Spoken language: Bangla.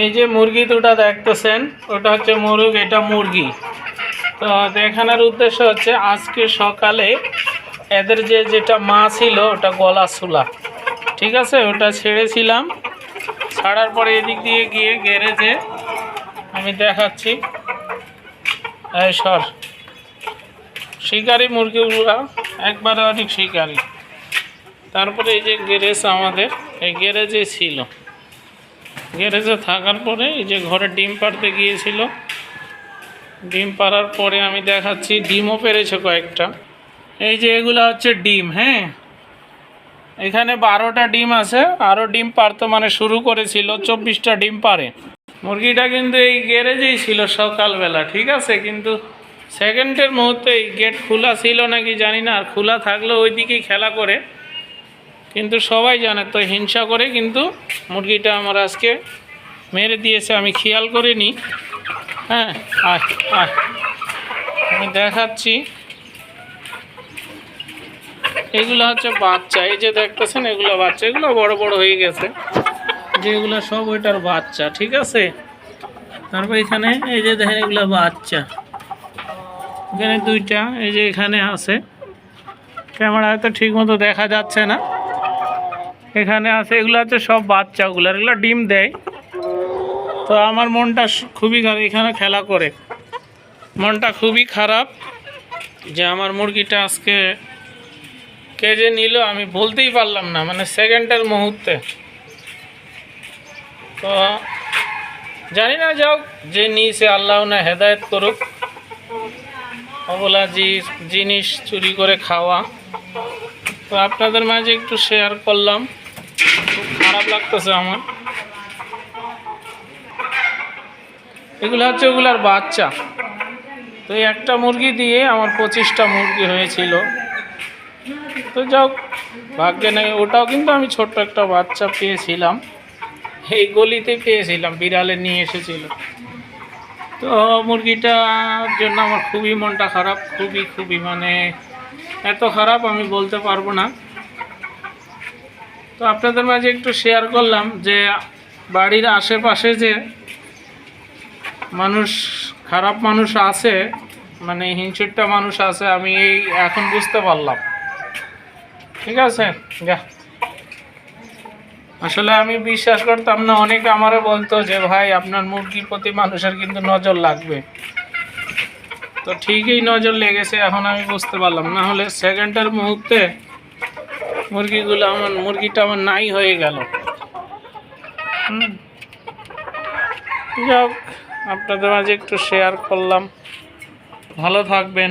এই যে মুরগি দুটা দেখতেছেন, ওটা হচ্ছে মুরগ, এটা মুরগি। তো দেখানোর উদ্দেশ্য হচ্ছে আজকে সকালে এদের যে যেটা মা ছিল, ওটা গলা সুলা ঠিক আছে? ওটা ছেড়েছিলাম। ছাড়ার পরে এদিক দিয়ে গিয়ে গ্যারেজে আমি দেখাচ্ছি। এই সর। শিকারি মুরগিগুলো একবারে অনেক শিকারি। তারপরে এই যে গ্যারেজ আমাদের, এই গ্যারেজে ছিল। গ্যারেজে থাকার পরে এই যে ঘরে ডিম পাড়তে গিয়েছিল। ডিম পাড়ার পরে আমি দেখাচ্ছি, ডিমও পেরেছে কয়েকটা। এই যে এগুলো হচ্ছে ডিম হ্যাঁ? এখানে বারোটা ডিম আছে আরও ডিম পারতো মানে শুরু করেছিল, চব্বিশটা ডিম পারে মুরগিটা কিন্তু এই গ্যারেজেই ছিল সকালবেলা, ঠিক আছে? কিন্তু সেকেন্ডের মুহূর্তে এই গেট খোলা ছিল নাকি জানি না, আর খোলা থাকলে ওই দিকেই খেলা করে। কিন্তু সবাই জানে, তো হিংসা করে কিন্তু মুরগিটা আমার আজকে মেরে দিয়েছে, আমি খেয়াল করিনি। হ্যাঁ আয় আয়। আমি দেখাচ্ছি। এগুলো হচ্ছে বাচ্চা, এই যে দেখতেছেন, এগুলো বাচ্চা, এগুলো বড় বড় হয়ে গেছে। যেগুলো সব ওইটার বাচ্চা, ঠিক আছে? তারপর এখানে, এই যে দেখেন, এগুলো বাচ্চা। এখানে দুইটা, এই যে এখানে আছে। ক্যামেরা হয়তো ঠিক মতো দেখা যাচ্ছে না। এখানে আছে, এগুলো হচ্ছে সব বাচ্চা বাচ্চাগুলো এগুলো ডিম দেয়। তো আমার মনটা খুবই খারাপ, এখানে খেলা করে। মনটা খুবই খারাপ যে আমার মুরগিটা আজকে কে যে নিল আমি বলতেই পারলাম না মানে সেকেন্ডের মুহূর্তে। তো জানি না, যাও, যে নিয়েছে আল্লাহ না হেদায়ত করুক। অবলা জি- জিনিস চুরি করে খাওয়া। তো আপনাদের মাঝে একটু শেয়ার করলাম। খুব খারাপ লাগতেছে আমার। এগুলো হচ্ছে ওগুলার বাচ্চা। তো একটা মুরগি দিয়ে আমার পঁচিশটা মুরগি হয়েছিল। তো যাও, ভাগ্যে নেই। ওটাও কিন্তু আমি ছোট্ট একটা বাচ্চা পেয়েছিলাম। এই গলিতে পেয়েছিলাম, বিড়ালে নিয়ে এসেছিল। তো মুরগিটার জন্য আমার খুবই মনটা খারাপ, খুবই খুবই মানে এত খারাপ আমি বলতে পারব না। তো আপনাদের মাঝে একটু শেয়ার করলাম যে বাড়ির আশেপাশে যে মানুষ, খারাপ মানুষ আছে মানে হিংসুটটা মানুষ আছে, আমি এই এখন বুঝতে পারলাম। ঠিক আছে? যা। আসলে আমি বিশ্বাস করতাম না, অনেকে আমারও বলতো যে, ভাই, আপনার মুরগির প্রতি মানুষের কিন্তু নজর লাগবে। তো ঠিকই নজর লেগেছে, এখন আমি বুঝতে পারলাম। না হলে সেকেন্ডের মুহূর্তে মুরগিগুলো আমার, মুরগিটা আমার নাই হয়ে গেল। যাক, আপনাদের মাঝে একটু শেয়ার করলাম। ভালো থাকবেন।